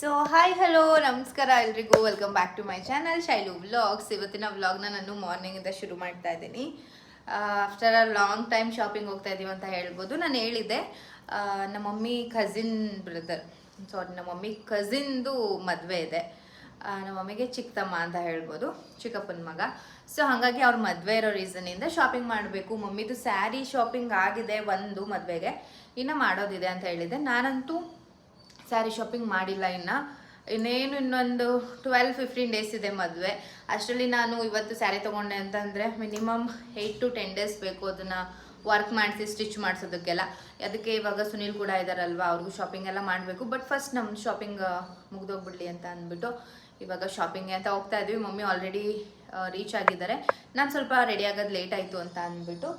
So hi hello ನಮಸ್ಕಾರ ಎಲ್ರಿಗೂ. Welcome back to my channel Shailu vlogs ಇವತ್ತಿನ ವ್ಲಾಗ್ನ ನಾನು ಮಾರ್ನಿಂಗಿಂದ ಶುರು ಮಾಡ್ತಾ ಇದ್ದೀನಿ. After a long time shopping ಹೋಗ್ತಾ ಇದ್ದೀವಿ ಅಂತ ಹೇಳ್ಬೋದು. ನಾನು ಹೇಳಿದ್ದೆ ನಮ್ಮ ಮಮ್ಮಿ ಕಸಿನ್ ಬ್ರದರ್ ಸಾರಿ ನಮ್ಮ ಮಮ್ಮಿ ಕಸಿನ್ದು ಮದುವೆ ಇದೆ. ನಮ್ಮ ಮಮ್ಮಿಗೆ ಚಿಕ್ಕತಮ್ಮ ಅಂತ ಹೇಳ್ಬೋದು, ಚಿಕ್ಕಪ್ಪನ ಮಗ. ಸೊ ಹಾಗಾಗಿ ಅವ್ರ ಮದುವೆ ಇರೋ ರೀಸನಿಂದ ಶಾಪಿಂಗ್ ಮಾಡಬೇಕು. ಮಮ್ಮಿದು ಸ್ಯಾರಿ ಶಾಪಿಂಗ್ ಆಗಿದೆ ಒಂದು ಮದುವೆಗೆ. ಇನ್ನು ಮಾಡೋದಿದೆ ಅಂತ ಹೇಳಿದ್ದೆ. ನಾನಂತೂ ಸ್ಯಾರಿ ಶಾಪಿಂಗ್ ಮಾಡಿಲ್ಲ ಇನ್ನು. ಇನ್ನೇನು ಇನ್ನೊಂದು ಟ್ವೆಲ್ ಫಿಫ್ಟೀನ್ ಡೇಸ್ ಇದೆ ಮದುವೆ. ಅಷ್ಟರಲ್ಲಿ ನಾನು ಇವತ್ತು ಸ್ಯಾರಿ ತೊಗೊಂಡೆ ಅಂತಂದರೆ minimum eight to ten days ಬೇಕು ಅದನ್ನು ವರ್ಕ್ ಮಾಡಿಸಿ ಸ್ಟಿಚ್ ಮಾಡಿಸೋದಕ್ಕೆಲ್ಲ. ಅದಕ್ಕೆ ಇವಾಗ ಸುನೀಲ್ ಕೂಡ ಇದ್ದಾರಲ್ವ ಅವ್ರಿಗೂ ಶಾಪಿಂಗ್ ಎಲ್ಲ ಮಾಡಬೇಕು. ಬಟ್ ಫಸ್ಟ್ ನಮ್ಮ ಶಾಪಿಂಗ್ ಮುಗ್ದೋಗ್ಬಿಡ್ಲಿ ಅಂತ ಅಂದ್ಬಿಟ್ಟು ಇವಾಗ ಶಾಪಿಂಗ್ಗೆ ಅಂತ ಹೋಗ್ತಾ ಇದ್ವಿ. ಮಮ್ಮಿ ಆಲ್ರೆಡಿ ರೀಚ್ ಆಗಿದ್ದಾರೆ. ನಾನು ಸ್ವಲ್ಪ ರೆಡಿ ಆಗೋದು ಲೇಟ್ ಆಯಿತು ಅಂತ ಅಂದ್ಬಿಟ್ಟು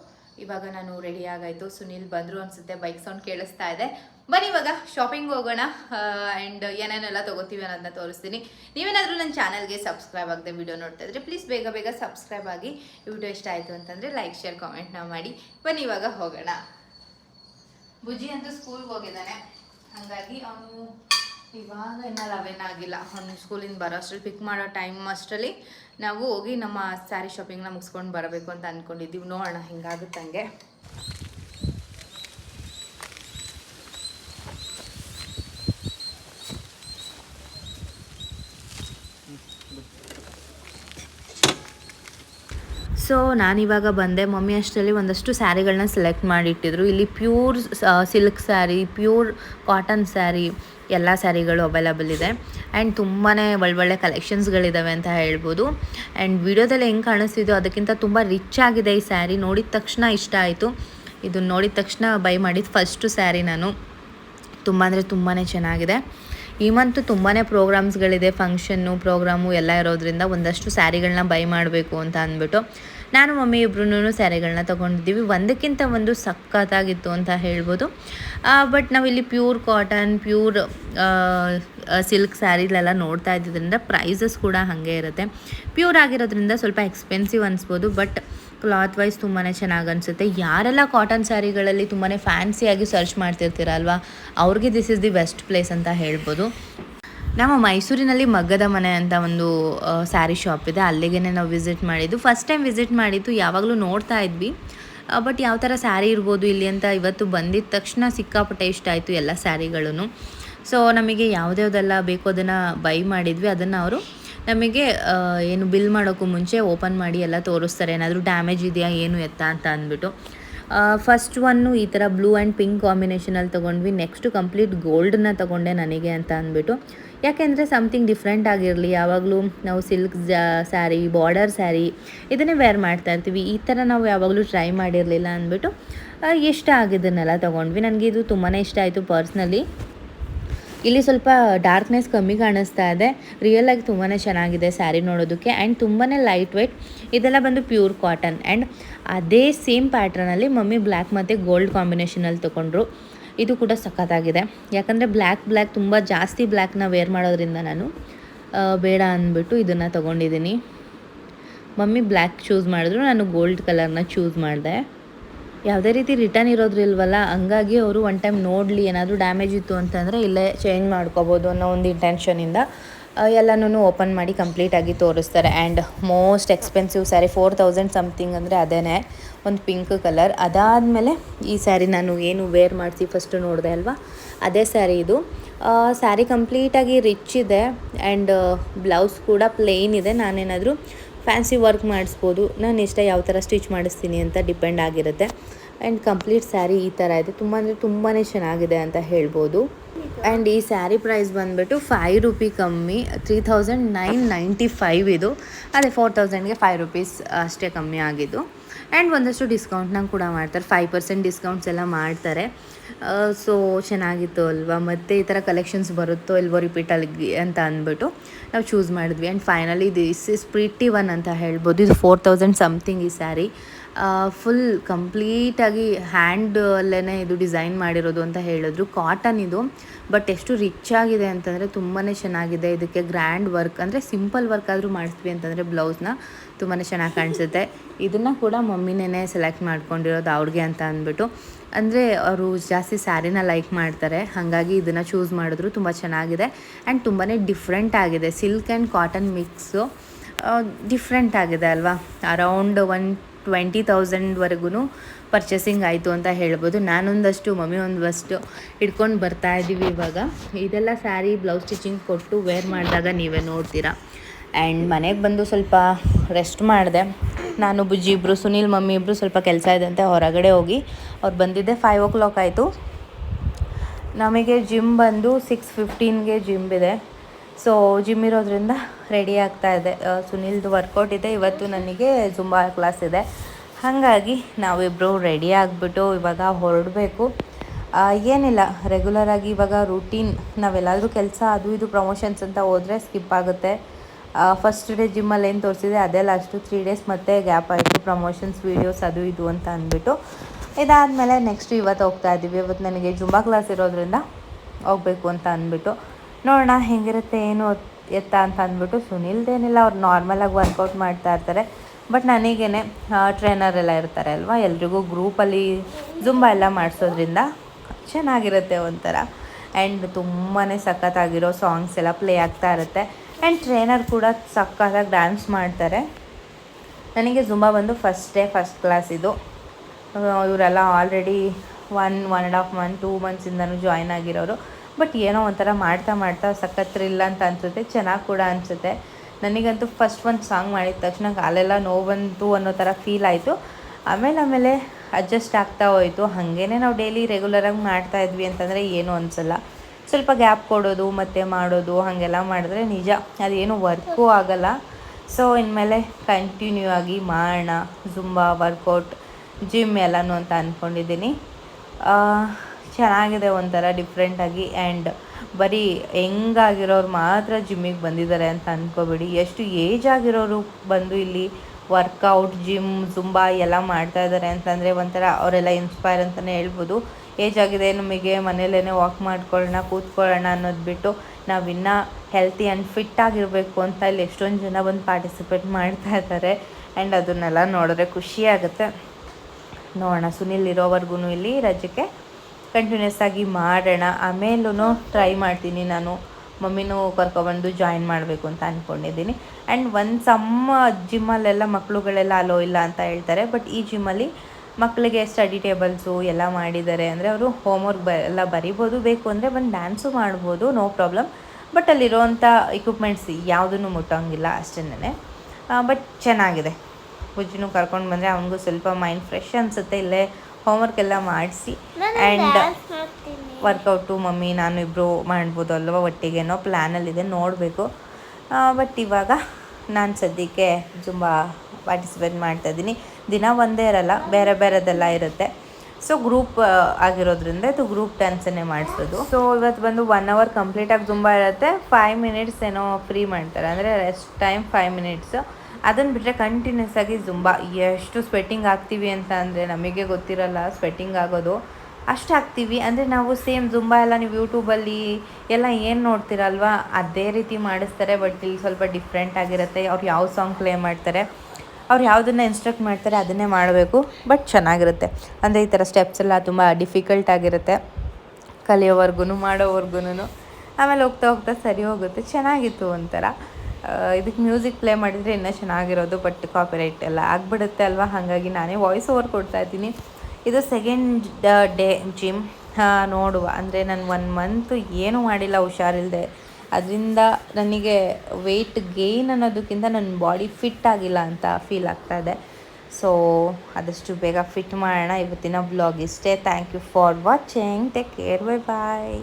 ಇವಾಗ ನಾನು ರೆಡಿ ಆಗಾಯ್ತು. ಸುನಿಲ್ ಬಂದರು ಅನ್ಸುತ್ತೆ ಬೈಕ್ ಸೌಂಡ್ ಕೇಳಿಸ್ತಾ ಇದೆ. ಬನ್ನಿ ಇವಾಗ ಶಾಪಿಂಗ್ ಹೋಗೋಣ. ಆ್ಯಂಡ್ ಏನೇನೆಲ್ಲ ತೊಗೋತೀವಿ ಅನ್ನೋದನ್ನ ತೋರಿಸ್ತೀನಿ. ನೀವೇನಾದರೂ ನನ್ನ ಚಾನಲ್ಗೆ ಸಬ್ಸ್ಕ್ರೈಬ್ ಆಗದೆ ವಿಡಿಯೋ ನೋಡ್ತಾ ಇದ್ರೆ ಪ್ಲೀಸ್ ಬೇಗ ಬೇಗ ಸಬ್ಸ್ಕ್ರೈಬ್ ಆಗಿ ವಿಡಿಯೋ ಇಷ್ಟ ಆಯಿತು ಅಂತಂದರೆ ಲೈಕ್ ಶೇರ್ ಕಾಮೆಂಟ್ನ ಮಾಡಿ. ಬನ್ನಿ ಇವಾಗ ಹೋಗೋಣ. ಬುಜ್ಜಿ ಅಂತೂ ಸ್ಕೂಲ್ಗೆ ಹೋಗಿದ್ದಾನೆ. ಹಾಗಾಗಿ ಅವನು ಇವಾಗ ಇನ್ನೂ ಲೆವೆನ್ ಆಗಿಲ್ಲ. ಅವನು ಸ್ಕೂಲಿಂದ ಬರೋ ಅಷ್ಟರಲ್ಲಿ ಪಿಕ್ ಮಾಡೋ ಟೈಮ್ ಅಷ್ಟರಲ್ಲಿ. ನಾವು ಹೋಗಿ ನಮ್ಮ ಸ್ಯಾರಿ ಶಾಪಿಂಗ್ನ ಮುಗಿಸ್ಕೊಂಡು ಬರಬೇಕು ಅಂತ ಅಂದ್ಕೊಂಡಿದ್ದೀವಿ ನೋಡೋಣ ಹಿಂಗಾಗುತ್ತಂಗೆ ಸೊ ನಾನಿವಾಗ ಬಂದೆ. ಮಮ್ಮಿ ಅಷ್ಟರಲ್ಲಿ ಒಂದಷ್ಟು ಸ್ಯಾರಿಗಳನ್ನ ಸೆಲೆಕ್ಟ್ ಮಾಡಿಟ್ಟಿದ್ರು. ಇಲ್ಲಿ pure silk sari, pure cotton sari ಎಲ್ಲ ಸ್ಯಾರಿಗಳು ಅವೈಲಬಲ್ ಇದೆ. ಆ್ಯಂಡ್ ತುಂಬಾ ಒಳ್ಳೊಳ್ಳೆ ಕಲೆಕ್ಷನ್ಸ್ಗಳಿದ್ದಾವೆ ಅಂತ ಹೇಳ್ಬೋದು. ಆ್ಯಂಡ್ ವಿಡಿಯೋದಲ್ಲಿ ಹೆಂಗೆ ಕಾಣಿಸ್ತಿದೋ ಅದಕ್ಕಿಂತ ತುಂಬ ರಿಚ್ ಆಗಿದೆ ಈ ಸ್ಯಾರಿ. ನೋಡಿದ ತಕ್ಷಣ ಇಷ್ಟ ಆಯಿತು. ಇದು ನೋಡಿದ ತಕ್ಷಣ ಬೈ ಮಾಡಿದ ಫಸ್ಟು ಸ್ಯಾರಿ ನಾನು. ತುಂಬ ಅಂದರೆ ತುಂಬಾ ಚೆನ್ನಾಗಿದೆ. ಈ ಮಂತು ತುಂಬಾ ಪ್ರೋಗ್ರಾಮ್ಸ್ಗಳಿದೆ ಫಂಕ್ಷನ್ನು ಪ್ರೋಗ್ರಾಮು ಎಲ್ಲ ಇರೋದ್ರಿಂದ ಒಂದಷ್ಟು ಸ್ಯಾರಿಗಳನ್ನ ಬೈ ಮಾಡಬೇಕು ಅಂತ ಅಂದ್ಬಿಟ್ಟು. ನಾನು ಮಮ್ಮಿ ಇಬ್ರು ಸ್ಯಾರಿಗಳನ್ನ ತೊಗೊಂಡಿದ್ದೀವಿ. ಒಂದಕ್ಕಿಂತ ಒಂದು ಸಖತ್ತಾಗಿತ್ತು ಅಂತ ಹೇಳ್ಬೋದು. ಬಟ್ ನಾವಿಲ್ಲಿ ಪ್ಯೂರ್ ಕಾಟನ್, ಪ್ಯೂರ್ ಸಿಲ್ಕ್ ಸ್ಯಾರಿಲೆಲ್ಲ ನೋಡ್ತಾ ಇದ್ದಿದ್ದರಿಂದ ಪ್ರೈಸಸ್ ಕೂಡ ಹಾಗೆ ಇರುತ್ತೆ. ಪ್ಯೂರ್ ಆಗಿರೋದ್ರಿಂದ ಸ್ವಲ್ಪ ಎಕ್ಸ್ಪೆನ್ಸಿವ್ ಅನಿಸ್ಬೋದು, ಬಟ್ ಕ್ಲಾತ್ ವೈಸ್ ತುಂಬಾ ಚೆನ್ನಾಗಿ ಅನಿಸುತ್ತೆ. ಯಾರೆಲ್ಲ ಕಾಟನ್ ಸ್ಯಾರಿಗಳಲ್ಲಿ ತುಂಬಾ ಫ್ಯಾನ್ಸಿಯಾಗಿ ಸರ್ಚ್ ಮಾಡ್ತಿರ್ತೀರಲ್ವ, ಅವ್ರಿಗೆ this is the best place ಅಂತ ಹೇಳ್ಬೋದು. ನಮ್ಮ ಮೈಸೂರಿನಲ್ಲಿ ಮಗ್ಗದ ಮನೆ ಅಂತ ಒಂದು ಸ್ಯಾರಿ ಶಾಪ್ ಇದೆ. ಅಲ್ಲಿಗೆ ನಾವು ವಿಸಿಟ್ ಮಾಡಿದ್ದು. ಫಸ್ಟ್ ಟೈಮ್ ವಿಸಿಟ್ ಮಾಡಿದ್ದು ಯಾವಾಗಲೂ ನೋಡ್ತಾ ಇದ್ವಿ. ಬಟ್ ಯಾವ ಥರ ಸ್ಯಾರಿ ಇರ್ಬೋದು ಇಲ್ಲಿ ಅಂತ ಇವತ್ತು ಬಂದಿದ್ದ ತಕ್ಷಣ ಸಿಕ್ಕಾಪಟ್ಟೆ ಇಷ್ಟ ಆಯಿತು ಎಲ್ಲ ಸ್ಯಾರಿಗಳೂ ಸೊ ನಮಗೆ ಯಾವುದ್ಯಾವುದೆಲ್ಲ ಬೇಕೋ ಅದನ್ನು ಬೈ ಮಾಡಿದ್ವಿ. ಅದನ್ನು ಅವರು ನಮಗೆ ಏನು ಬಿಲ್ ಮಾಡೋಕ್ಕೂ ಮುಂಚೆ ಓಪನ್ ಮಾಡಿ ಎಲ್ಲ ತೋರಿಸ್ತಾರೆ. ಏನಾದರೂ ಡ್ಯಾಮೇಜ್ ಇದೆಯಾ, ಏನು ಎತ್ತ ಅಂತ ಅಂದ್ಬಿಟ್ಟು. ಫಸ್ಟ್ ಒನ್ನು ಈ ಥರ ಬ್ಲೂ ಆ್ಯಂಡ್ ಪಿಂಕ್ ಕಾಂಬಿನೇಷನಲ್ಲಿ ತೊಗೊಂಡ್ವಿ. ನೆಕ್ಸ್ಟು ಕಂಪ್ಲೀಟ್ ಗೋಲ್ಡನ್ನ ತೊಗೊಂಡೆ ನನಗೆ ಅಂತ ಅಂದ್ಬಿಟ್ಟು. ಯಾಕೆಂದರೆ ಸಮಥಿಂಗ್ ಡಿಫ್ರೆಂಟ್ ಆಗಿರಲಿ, ಯಾವಾಗಲೂ ನಾವು ಸಿಲ್ಕ್ ಸ್ಯಾರಿ ಬಾರ್ಡರ್ ಸ್ಯಾರಿ ಇದನ್ನೇ ವೇರ್ ಮಾಡ್ತಾ ಇರ್ತೀವಿ. ಈ ಥರ ನಾವು ಯಾವಾಗಲೂ ಟ್ರೈ ಮಾಡಿರಲಿಲ್ಲ ಅಂದ್ಬಿಟ್ಟು ಇಷ್ಟ ಆಗಿದ್ದನ್ನೆಲ್ಲ ತೊಗೊಂಡ್ವಿ. ನನಗೆ ಇದು ತುಂಬಾ ಇಷ್ಟ ಆಯಿತು ಪರ್ಸ್ನಲಿ ಇಲ್ಲಿ ಸ್ವಲ್ಪ ಡಾರ್ಕ್ನೆಸ್ ಕಮ್ಮಿ ಕಾಣಿಸ್ತಾ ಇದೆ. ರಿಯಲ್ ತುಂಬಾ ಚೆನ್ನಾಗಿದೆ ಸ್ಯಾರಿ ನೋಡೋದಕ್ಕೆ ಆ್ಯಂಡ್ ತುಂಬಾ ಲೈಟ್ ವೆಯ್ಟ್ ಇದೆಲ್ಲ ಬಂದು ಪ್ಯೂರ್ ಕಾಟನ್ ಆ್ಯಂಡ್ ಅದೇ ಸೇಮ್ ಪ್ಯಾಟ್ರನಲ್ಲಿ ಮಮ್ಮಿ ಬ್ಲ್ಯಾಕ್ ಮತ್ತು ಗೋಲ್ಡ್ ಕಾಂಬಿನೇಷನಲ್ಲಿ ತೊಗೊಂಡ್ರು. ಇದು ಕೂಡ ಸಖತ್ತಾಗಿದೆ. ಯಾಕಂದರೆ ಬ್ಲ್ಯಾಕ್ ಬ್ಲ್ಯಾಕ್ ತುಂಬ ಜಾಸ್ತಿ ಬ್ಲ್ಯಾಕ್ನ ವೇರ್ ಮಾಡೋದ್ರಿಂದ ನಾನು ಬೇಡ ಅಂದ್ಬಿಟ್ಟು ಇದನ್ನು ತೊಗೊಂಡಿದ್ದೀನಿ. ಮಮ್ಮಿ ಬ್ಲ್ಯಾಕ್ ಚೂಸ್ ಮಾಡಿದ್ರು, ನಾನು ಗೋಲ್ಡ್ ಕಲರ್ನ ಚೂಸ್ ಮಾಡಿದೆ. ಯಾವುದೇ ರೀತಿ ರಿಟರ್ನ್ ಇರೋದ್ರಿಲ್ವಲ್ಲ, ಹಂಗಾಗಿ ಅವರು ಒನ್ ಟೈಮ್ ನೋಡಲಿ, ಏನಾದರೂ ಡ್ಯಾಮೇಜ್ ಇತ್ತು ಅಂತಂದರೆ ಇಲ್ಲೇ ಚೇಂಜ್ ಮಾಡ್ಕೋಬೋದು ಅನ್ನೋ ಒಂದು ಇಂಟೆನ್ಷನಿಂದ ಎಲ್ಲನೂ ಓಪನ್ ಮಾಡಿ ಕಂಪ್ಲೀಟಾಗಿ ತೋರಿಸ್ತಾರೆ. And most expensive sari four thousand something ಅಂದರೆ ಅದೇ ಒಂದು ಪಿಂಕ್ ಕಲರ್ ಅದಾದಮೇಲೆ ಈ ಸ್ಯಾರಿ ನಾನು ಏನು ವೇರ್ ಮಾಡಿಸಿ ಫಸ್ಟು ನೋಡಿದೆ ಅಲ್ವಾ? ಅದೇ ಸ್ಯಾರಿ ಇದು. ಸ್ಯಾರಿ ಕಂಪ್ಲೀಟಾಗಿ ರಿಚ್ ಇದೆ ಆ್ಯಂಡ್ ಬ್ಲೌಸ್ ಕೂಡ ಪ್ಲೇನ್ ಇದೆ. ನಾನೇನಾದರೂ ಫ್ಯಾನ್ಸಿ ವರ್ಕ್ ಮಾಡಿಸ್ಬೋದು. ನಾನು ಇಷ್ಟ ಯಾವ ಥರ ಸ್ಟಿಚ್ ಮಾಡಿಸ್ತೀನಿ ಅಂತ ಡಿಪೆಂಡ್ ಆಗಿರುತ್ತೆ. ಆ್ಯಂಡ್ ಕಂಪ್ಲೀಟ್ ಸ್ಯಾರಿ ಈ ಥರ ಇದೆ. ತುಂಬ ಅಂದರೆ ತುಂಬಾ ಚೆನ್ನಾಗಿದೆ ಅಂತ ಹೇಳ್ಬೋದು. ಆ್ಯಂಡ್ ಈ ಸ್ಯಾರಿ ಪ್ರೈಸ್ ಬಂದುಬಿಟ್ಟು ಫೈವ್ ರುಪಿ ಕಮ್ಮಿ three thousand nine ninety five ಇದು. ಅದೇ ಫೋರ್ ತೌಸಂಡ್ಗೆ ಫೈವ್ ರುಪೀಸ್ ಅಷ್ಟೇ ಕಮ್ಮಿ ಆಗಿದ್ದು. ಆ್ಯಂಡ್ ಒಂದಷ್ಟು ಡಿಸ್ಕೌಂಟ್ನ ಕೂಡ ಮಾಡ್ತಾರೆ. ಫೈವ್ ಪರ್ಸೆಂಟ್ ಡಿಸ್ಕೌಂಟ್ಸ್ ಎಲ್ಲ ಮಾಡ್ತಾರೆ. ಸೊ ಚೆನ್ನಾಗಿತ್ತು ಅಲ್ವಾ? ಮತ್ತು ಈ ಥರ ಕಲೆಕ್ಷನ್ಸ್ ಬರುತ್ತೋ ಇಲ್ವೋ ರಿಪೀಟಲ್ಲಿ ಅಂತ ಅಂದ್ಬಿಟ್ಟು ನಾವು ಚೂಸ್ ಮಾಡಿದ್ವಿ. And finally this is pretty one ಅಂತ ಹೇಳ್ಬೋದು. ಇದು ಫೋರ್ ತೌಸಂಡ್ ಸಮಥಿಂಗ್ ಈ ಸ್ಯಾರಿ ಫುಲ್ ಕಂಪ್ಲೀಟಾಗಿ ಹ್ಯಾಂಡಲ್ಲೇ ಇದು ಡಿಸೈನ್ ಮಾಡಿರೋದು ಅಂತ ಹೇಳಿದ್ರು. ಕಾಟನ್ ಇದು. ಬಟ್ ಎಷ್ಟು ರಿಚ್ ಆಗಿದೆ ಅಂತಂದರೆ ತುಂಬಾ ಚೆನ್ನಾಗಿದೆ. ಇದಕ್ಕೆ ಗ್ರ್ಯಾಂಡ್ ವರ್ಕ್ ಅಂದರೆ ಸಿಂಪಲ್ ವರ್ಕ್ ಆದರೂ ಮಾಡಿಸ್ತೀವಿ ಅಂತಂದರೆ ಬ್ಲೌಸ್ನ ತುಂಬಾ ಚೆನ್ನಾಗಿ ಕಾಣಿಸುತ್ತೆ. ಇದನ್ನು ಕೂಡ ಮಮ್ಮಿನೇ ಸೆಲೆಕ್ಟ್ ಮಾಡ್ಕೊಂಡಿರೋದು ಅವ್ರಿಗೆ ಅಂತ ಅಂದ್ಬಿಟ್ಟು. ಅಂದರೆ ಅವರು ಜಾಸ್ತಿ ಸ್ಯಾರಿನ ಲೈಕ್ ಮಾಡ್ತಾರೆ. ಹಾಗಾಗಿ ಇದನ್ನು ಚೂಸ್ ಮಾಡಿದ್ರು ತುಂಬ ಚೆನ್ನಾಗಿದೆ. ಆ್ಯಂಡ್ ತುಂಬಾ ಡಿಫ್ರೆಂಟ್ ಆಗಿದೆ. Silk and cotton mix different ಆಗಿದೆ ಅಲ್ವಾ? ಅರೌಂಡ್ ಒನ್ ಟ್ವೆಂಟಿ ತೌಸಂಡ್ವರೆಗೂ ಪರ್ಚೇಸಿಂಗ್ ಆಯಿತು ಅಂತ ಹೇಳ್ಬೋದು. ನಾನೊಂದಷ್ಟು, ಮಮ್ಮಿ ಒಂದಷ್ಟು ಇಟ್ಕೊಂಡು ಬರ್ತಾ ಇದ್ದೀವಿ ಇವಾಗ. ಇದೆಲ್ಲ ಸ್ಯಾರಿ ಬ್ಲೌಸ್ ಸ್ಟಿಚಿಂಗ್ ಕೊಟ್ಟು ವೇರ್ ಮಾಡಿದಾಗ ನೀವೇ ನೋಡ್ತೀರಾ. ಆ್ಯಂಡ್ ಮನೆಗೆ ಬಂದು ಸ್ವಲ್ಪ ರೆಸ್ಟ್ ಮಾಡಿದೆ. ನಾನು, ಬುಜ್ಜಿ ಇಬ್ಬರು ಸುನೀಲ್ ಮಮ್ಮಿ ಇಬ್ಬರು ಸ್ವಲ್ಪ ಕೆಲಸ ಇದೆ ಅಂತ ಹೊರಗಡೆ ಹೋಗಿ ಅವ್ರು ಬಂದಿದ್ದೆ ಫೈವ್ ಓ ಕ್ಲಾಕ್ ಆಯಿತು. ನಮಗೆ ಜಿಮ್ ಬಂದು ಸಿಕ್ಸ್ ಫಿಫ್ಟೀನ್ಗೆ ಜಿಮ್ ಇದೆ. ಸೊ ಜಿಮ್ ಇರೋದ್ರಿಂದ ರೆಡಿ ಆಗ್ತಾ ಇದೆ. ಸುನಿಲ್ದು ವರ್ಕೌಟ್ ಇದೆ. ಇವತ್ತು ನನಗೆ ಜುಂಬಾ ಕ್ಲಾಸ್ ಇದೆ. ಹಾಗಾಗಿ ನಾವಿಬ್ಬರು ರೆಡಿ ಆಗಿಬಿಟ್ಟು ಇವಾಗ ಹೊರಡಬೇಕು. ಏನಿಲ್ಲ. ರೆಗ್ಯುಲರಾಗಿ ಇವಾಗ ರೂಟೀನ್ ನಾವೆಲ್ಲಾದರೂ ಕೆಲಸ, ಅದು ಇದು ಪ್ರಮೋಷನ್ಸ್ ಅಂತ ಹೋದರೆ ಸ್ಕಿಪ್ ಆಗುತ್ತೆ. ಫಸ್ಟ್ ಡೇ ಜಿಮ್ಮಲ್ಲಿ ಏನು ತೋರಿಸಿದೆ, ಅದೇ ಲಾಸ್ಟು ತ್ರೀ ಡೇಸ್ ಮತ್ತೆ ಗ್ಯಾಪ್ ಆಯಿತು. ಪ್ರಮೋಷನ್ಸ್ ವೀಡಿಯೋಸ್ ಅದು ಇದು ಅಂತ ಅಂದ್ಬಿಟ್ಟು. ಇದಾದಮೇಲೆ ನೆಕ್ಸ್ಟ್ ಇವತ್ತು ಹೋಗ್ತಾ ಇದ್ದೀವಿ ಇವತ್ತು ನನಗೆ ಜುಂಬಾ ಕ್ಲಾಸ್ ಇರೋದ್ರಿಂದ ಹೋಗಬೇಕು ಅಂತ ಅಂದ್ಬಿಟ್ಟು. ನೋಡೋಣ ಹೆಂಗಿರುತ್ತೆ, ಏನು ಎತ್ತ ಅಂತ ಅಂದ್ಬಿಟ್ಟು ಸುನಿಲ್ದೇನಿಲ್ಲ, ಅವ್ರು ನಾರ್ಮಲಾಗಿ ವರ್ಕೌಟ್ ಮಾಡ್ತಾ ಇರ್ತಾರೆ. ಬಟ್ ನನಗೇನೆ ಟ್ರೈನರ್ ಎಲ್ಲ ಇರ್ತಾರೆ ಅಲ್ವಾ? ಎಲ್ರಿಗೂ ಗ್ರೂಪಲ್ಲಿ ಜುಂಬ ಎಲ್ಲ ಮಾಡಿಸೋದ್ರಿಂದ ಚೆನ್ನಾಗಿರುತ್ತೆ ಒಂಥರ. ಆ್ಯಂಡ್ ತುಂಬಾ ಸಖತ್ತಾಗಿರೋ ಸಾಂಗ್ಸ್ ಎಲ್ಲ ಪ್ಲೇ ಆಗ್ತಾ ಇರುತ್ತೆ. ಆ್ಯಂಡ್ ಟ್ರೈನರ್ ಕೂಡ ಸಖತ್ತಾಗಿ ಡ್ಯಾನ್ಸ್ ಮಾಡ್ತಾರೆ. ನನಗೆ ಜುಂಬ ಬಂದು ಫಸ್ಟ್ ಡೇ ಫಸ್ಟ್ ಕ್ಲಾಸ್ ಇದು. ಇವರೆಲ್ಲ already one one and half month two ಮಂತ್ಸಿಂದನೂ join ಆಗಿರೋರು. ಬಟ್ ಏನೋ ಒಂಥರ ಮಾಡ್ತಾ ಮಾಡ್ತಾ ಸಖತ್ರಿಲ್ಲ ಅಂತ ಅನ್ಸುತ್ತೆ, ಚೆನ್ನಾಗಿ ಕೂಡ ಅನಿಸುತ್ತೆ. ನನಗಂತೂ ಫಸ್ಟ್ ಒಂದು ಸಾಂಗ್ ಮಾಡಿದ ತಕ್ಷಣ ಕಾಲೆಲ್ಲ ನೋವು ಬಂತು ಅನ್ನೋ ಥರ ಫೀಲ್ ಆಯಿತು. ಆಮೇಲೆ ಆಮೇಲೆ ಅಡ್ಜಸ್ಟ್ ಆಗ್ತಾ ಹೋಯಿತು. ಹಾಗೇನೆ ನಾವು ಡೈಲಿ ರೆಗ್ಯುಲರಾಗಿ ಮಾಡ್ತಾ ಇದ್ವಿ ಅಂತಂದರೆ ಏನೂ ಅನಿಸಲ್ಲ. ಸ್ವಲ್ಪ ಗ್ಯಾಪ್ ಕೊಡೋದು, ಮತ್ತು ಮಾಡೋದು, ಹಾಗೆಲ್ಲ ಮಾಡಿದ್ರೆ ನಿಜ, ಅದೇನು ವರ್ಕೂ ಆಗಲ್ಲ. ಸೊ ಇನ್ಮೇಲೆ ಕಂಟಿನ್ಯೂ ಆಗಿ ಮಾಡೋಣ ಜುಂಬಾ ವರ್ಕೌಟ್ ಜಿಮ್ ಎಲ್ಲನೂ ಅಂತ ಅಂದ್ಕೊಂಡಿದ್ದೀನಿ ಚೆನ್ನಾಗಿದೆ ಒಂಥರ ಡಿಫ್ರೆಂಟಾಗಿ ಆ್ಯಂಡ್ ಬರೀ ಹೆಂಗಾಗಿರೋರು ಮಾತ್ರ ಜಿಮ್ಮಿಗೆ ಬಂದಿದ್ದಾರೆ ಅಂತ ಅಂದ್ಕೋಬೇಡಿ ಎಷ್ಟು ಏಜ್ ಆಗಿರೋರು ಬಂದು ಇಲ್ಲಿ ವರ್ಕೌಟ್ ಜಿಮ್ ಜುಂಬಾ ಎಲ್ಲ ಮಾಡ್ತಾ ಇದ್ದಾರೆ ಅಂತಂದರೆ ಒಂಥರ ಅವರೆಲ್ಲ ಇನ್ಸ್ಪೈರ್ ಅಂತಲೇ ಹೇಳ್ಬೋದು. ಏಜ್ ಆಗಿದೆ, ನಮಗೆ ಮನೇಲೇ ವಾಕ್ ಮಾಡ್ಕೊಳ್ಳೋಣ, ಕೂತ್ಕೊಳ್ಳೋಣ ಅನ್ನೋದು ಬಿಟ್ಟು ನಾವು ಇನ್ನೂ ಹೆಲ್ತಿ ಆ್ಯಂಡ್ ಫಿಟ್ ಆಗಿರಬೇಕು ಅಂತ ಇಲ್ಲಿ ಎಷ್ಟೊಂದು ಜನ ಬಂದು ಪಾರ್ಟಿಸಿಪೇಟ್ ಮಾಡ್ತಾ ಇದ್ದಾರೆ. ಆ್ಯಂಡ್ ಅದನ್ನೆಲ್ಲ ನೋಡಿದ್ರೆ ಖುಷಿ ಆಗುತ್ತೆ. ನೋಡೋಣ, ಸುನಿಲ್ ಇರೋವರೆಗೂ ಇಲ್ಲಿ ರಜಕ್ಕೆ ಕಂಟಿನ್ಯೂಸ್ ಆಗಿ ಮಾಡೋಣ. ಆಮೇಲೂ ಟ್ರೈ ಮಾಡ್ತೀನಿ ನಾನು. ಮಮ್ಮಿನೂ ಕರ್ಕೊಬಂದು ಜಾಯಿನ್ ಮಾಡಬೇಕು ಅಂತ ಅಂದ್ಕೊಂಡಿದ್ದೀನಿ ಆ್ಯಂಡ್ ಒಂದು ಸಮ್ಮ ಜಿಮ್ಮಲ್ಲೆಲ್ಲ ಮಕ್ಕಳುಗಳೆಲ್ಲ ಅಲೋ ಇಲ್ಲ ಅಂತ ಹೇಳ್ತಾರೆ. ಬಟ್ ಈ ಜಿಮ್ಮಲ್ಲಿ ಮಕ್ಕಳಿಗೆ ಸ್ಟಡಿ ಟೇಬಲ್ಸು ಎಲ್ಲ ಮಾಡಿದ್ದಾರೆ. ಅಂದರೆ ಅವರು ಹೋಮ್ವರ್ಕ್ ಬ ಎಲ್ಲ ಬರಿಬೋದು, ಬೇಕು ಅಂದರೆ ಒಂದು ಡ್ಯಾನ್ಸು ಮಾಡ್ಬೋದು ನೋ ಪ್ರಾಬ್ಲಮ್ ಬಟ್ ಅಲ್ಲಿರೋವಂಥ ಇಕ್ವಿಪ್ಮೆಂಟ್ಸ್ ಯಾವುದನ್ನು ಮುಟ್ಟೋಂಗಿಲ್ಲ ಅಷ್ಟೇ ಬಟ್ ಚೆನ್ನಾಗಿದೆ. ಪೂಜಿನೂ ಕರ್ಕೊಂಡು ಬಂದರೆ ಅವನಿಗೂ ಸ್ವಲ್ಪ ಮೈಂಡ್ ಫ್ರೆಶ್ ಅನಿಸುತ್ತೆ. ಇಲ್ಲೇ ಹೋಮ್ವರ್ಕ್ ಎಲ್ಲ ಮಾಡಿಸಿ ಆ್ಯಂಡ್ ವರ್ಕೌಟು ಮಮ್ಮಿ ನಾನು ಇಬ್ಬರು ಮಾಡ್ಬೋದು ಅಲ್ವಾ ಒಟ್ಟಿಗೇನೋ ಪ್ಲ್ಯಾನಲ್ಲಿದೆ ನೋಡಬೇಕು. ಬಟ್ ಇವಾಗ ನಾನು ಸದ್ಯಕ್ಕೆ ತುಂಬ ಪಾರ್ಟಿಸಿಪೇಟ್ ಮಾಡ್ತಾ ಇದ್ದೀನಿ. ದಿನ ಒಂದೇ ಇರಲ್ಲ ಬೇರೆ ಬೇರೆದೆಲ್ಲ ಇರುತ್ತೆ. ಸೊ ಗ್ರೂಪ್ ಆಗಿರೋದ್ರಿಂದ ಇದು ಗ್ರೂಪ್ ಡ್ಯಾನ್ಸನ್ನೇ ಮಾಡಿಸೋದು. ಸೊ ಇವತ್ತು ಬಂದು ಒನ್ ಅವರ್ ಕಂಪ್ಲೀಟಾಗಿ ತುಂಬ ಇರುತ್ತೆ. ಫೈವ್ ಮಿನಿಟ್ಸ್ ಏನೋ ಫ್ರೀ ಮಾಡ್ತಾರೆ. ಅಂದರೆ ರೆಸ್ಟ್ ಟೈಮ್ ಫೈವ್ ಮಿನಿಟ್ಸು ಅದನ್ನು ಬಿಟ್ಟರೆ ಕಂಟಿನ್ಯೂಸ್ ಆಗಿ ಜುಂಬಾ ಎಷ್ಟು ಸ್ವೆಟ್ಟಿಂಗ್ ಆಗ್ತೀವಿ ಅಂತ ಅಂದರೆ ನಮಗೆ ಗೊತ್ತಿರಲ್ಲ ಸ್ವೆಟ್ಟಿಂಗ್ ಆಗೋದು. ಅಷ್ಟು ಹಾಕ್ತೀವಿ. ಅಂದರೆ ನಾವು ಸೇಮ್ ಜುಂಬಾ ಎಲ್ಲ ನೀವು ಯೂಟ್ಯೂಬಲ್ಲಿ ಎಲ್ಲ ಏನು ನೋಡ್ತೀರಲ್ವಾ, ಅದೇ ರೀತಿ ಮಾಡಿಸ್ತಾರೆ ಬಟ್ ಇಲ್ಲಿ ಸ್ವಲ್ಪ ಡಿಫ್ರೆಂಟ್ ಆಗಿರುತ್ತೆ. ಅವ್ರು ಯಾವ ಸಾಂಗ್ ಪ್ಲೇ ಮಾಡ್ತಾರೆ, ಅವ್ರು ಯಾವುದನ್ನು ಇನ್ಸ್ಟ್ರಕ್ಟ್ ಮಾಡ್ತಾರೆ, ಅದನ್ನೇ ಮಾಡಬೇಕು. ಬಟ್ ಚೆನ್ನಾಗಿರುತ್ತೆ. ಅಂದರೆ ಈ ಥರ ಸ್ಟೆಪ್ಸ್ ಎಲ್ಲ ತುಂಬ ಡಿಫಿಕಲ್ಟ್ ಆಗಿರುತ್ತೆ. ಕಲಿಯೋವರೆಗೂ ಮಾಡೋವರ್ಗು ಆಮೇಲೆ ಹೋಗ್ತಾ ಹೋಗ್ತಾ ಸರಿ ಹೋಗುತ್ತೆ. ಚೆನ್ನಾಗಿತ್ತು ಒಂಥರ. ಇದಕ್ಕೆ ಮ್ಯೂಸಿಕ್ ಪ್ಲೇ ಮಾಡಿದರೆ ಇನ್ನೂ ಚೆನ್ನಾಗಿರೋದು ಬಟ್ ಕಾಪಿರೈಟ್ ಎಲ್ಲ ಆಗಿಬಿಡುತ್ತೆ ಅಲ್ವಾ? ಹಾಗಾಗಿ ನಾನೇ ವಾಯ್ಸ್ ಓವರ್ ಕೊಡ್ತಾ ಇದ್ದೀನಿ. ಇದು ಸೆಕೆಂಡ್ ಡೇ ಜಿಮ್ ನೋಡುವ. ಅಂದರೆ ನಾನು ಒನ್ ಮಂತು ಏನೂ ಮಾಡಿಲ್ಲ ಹುಷಾರಿಲ್ಲದೆ ಅದರಿಂದ ನನಗೆ ವೆಯ್ಟ್ ಗೇನ್ ಅನ್ನೋದಕ್ಕಿಂತ ನನ್ನ ಬಾಡಿ ಫಿಟ್ ಆಗಿಲ್ಲ ಅಂತ ಫೀಲ್ ಆಗ್ತಾ ಇದೆ. ಸೊ ಆದಷ್ಟು ಬೇಗ ಫಿಟ್ ಮಾಡೋಣ. ಇವತ್ತಿನ ಬ್ಲಾಗ್ ಇಷ್ಟೇ. Thank you for watching take care bye bye